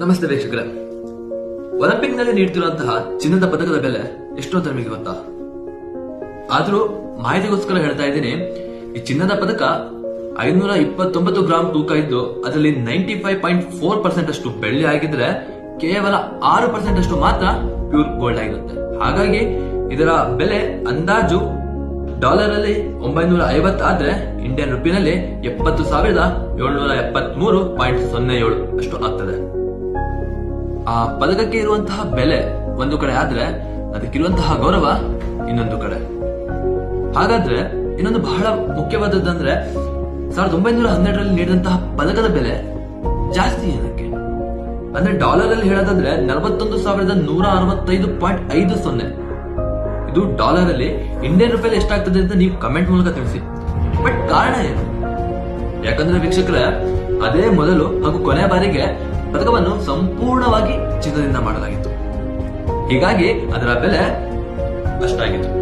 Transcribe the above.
ನಮಸ್ತೆ ವೀಕ್ಷಕರೇ. ಒಲಿಂಪಿಕ್ನಲ್ಲಿ ನೀಡ್ತಿರುವಂತಹ ಚಿನ್ನದ ಪದಕದ ಬೆಲೆ ಎಷ್ಟು ಅಂತ ನಿಮಗೆ ಗೊತ್ತಾ? ಆದ್ರೂ ಮಾಹಿತಿಗೋಸ್ಕರ ಹೇಳ್ತಾ ಇದ್ದೀನಿ, ಈ ಚಿನ್ನದ ಪದಕ ಐನೂರ ಇಪ್ಪತ್ತೊಂಬತ್ತು ಗ್ರಾಂ ತೂಕ ಇದ್ದು ಅದರಲ್ಲಿ ninety five point four percent ಅಷ್ಟು ಬೆಳ್ಳಿ ಆಗಿದ್ರೆ ಕೇವಲ ಆರು ಪರ್ಸೆಂಟ್ ಅಷ್ಟು ಮಾತ್ರ ಪ್ಯೂರ್ ಗೋಲ್ಡ್ ಆಗಿರುತ್ತೆ. ಹಾಗಾಗಿ ಇದರ ಬೆಲೆ ಅಂದಾಜು ಡಾಲರ್ ಅಲ್ಲಿ ಒಂಬೈನೂರ ಐವತ್ತು ಆದ್ರೆ ಇಂಡಿಯನ್ ರುಪಿನಲ್ಲಿ ಎಪ್ಪತ್ತು ಸಾವಿರದ ಏಳ್ನೂರ ಎಪ್ಪತ್ಮೂರು ಪಾಯಿಂಟ್ ಸೊನ್ನೆ ಏಳು ಅಷ್ಟು ಆಗ್ತದೆ. ಆ ಪದಕಕ್ಕೆ ಇರುವಂತಹ ಬೆಲೆ ಒಂದು ಕಡೆ ಆದ್ರೆ ಅದಕ್ಕಿರುವಂತಹ ಗೌರವ ಇನ್ನೊಂದು ಕಡೆ. ಹಾಗಾದ್ರೆ ಇನ್ನೊಂದು ಬಹಳ ಮುಖ್ಯವಾದದ್ದಂದ್ರೆ ಸಾವಿರದ ಒಂಬೈನೂರ ಹನ್ನೆರಡರಲ್ಲಿ ನೀಡಿದಂತಹ ಪದಕದ ಬೆಲೆ ಜಾಸ್ತಿ ಏನಕ್ಕೆ? ಅಂದ್ರೆ ಡಾಲರ್ ಅಲ್ಲಿ ಹೇಳೋದಾದ್ರೆ ನಲವತ್ತೊಂದು ಸಾವಿರದ ನೂರ ಅರವತ್ತೈದು ಪಾಯಿಂಟ್ ಐದು ಸೊನ್ನೆ. ಇದು ಡಾಲರ್ ಅಲ್ಲಿ ಇಂಡಿಯನ್ ರೂಪಾಯಿ ಎಷ್ಟಾಗ್ತದೆ ಅಂತ ನೀವು ಕಮೆಂಟ್ ಮೂಲಕ ತಿಳಿಸಿ. ಬಟ್ ಕಾರಣ ಏನು? ಯಾಕಂದ್ರೆ ವೀಕ್ಷಕರ, ಅದೇ ಮೊದಲು ಹಾಗೂ ಕೊನೆ ಬಾರಿಗೆ ಪದಕವನ್ನು ಸಂಪೂರ್ಣವಾಗಿ ಚಿನ್ನದಿಂದ ಮಾಡಲಾಗಿತ್ತು. ಹೀಗಾಗಿ ಅದರ ಬೆಲೆ ಅಷ್ಟಾಗಿತ್ತು.